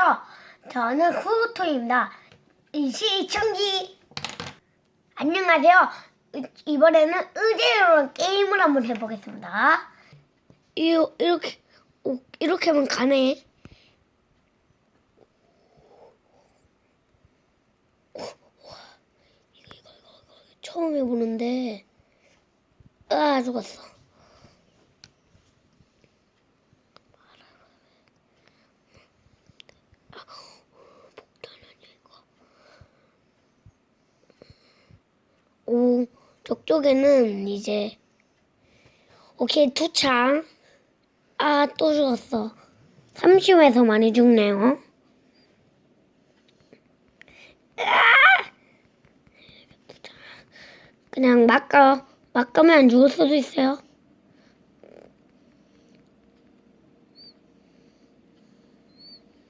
안녕하세요. 저는 후토입니다. 시청기. 안녕하세요. 이- 이번에는 의제로 게임을 한번 해보겠습니다. 이, 이렇게 오, 이렇게 하면 가네. 처음 해보는데 아 죽었어. 오, 저쪽에는 이제 오케이 투창. 아, 또 죽었어. 30에서 많이 죽네요. 그냥 막 가, 막 가면 안 죽을 수도 있어요.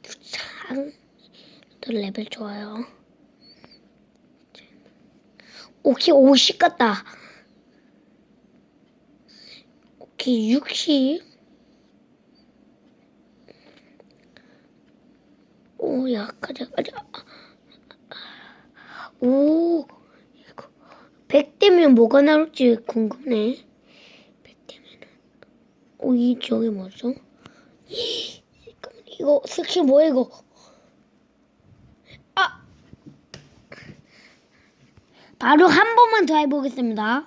투창. 또 레벨 좋아요. 오케이 50 같다. 오케이 60. 오야 가자 가자. 오 이거 100 되면 뭐가 나올지 궁금해. 100 되면은 오이 저게 뭐죠? 이거 스킬 뭐야 이거? 바로 한 번만 더 해보겠습니다.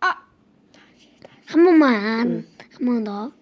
아, 한 번만, 한 번 더.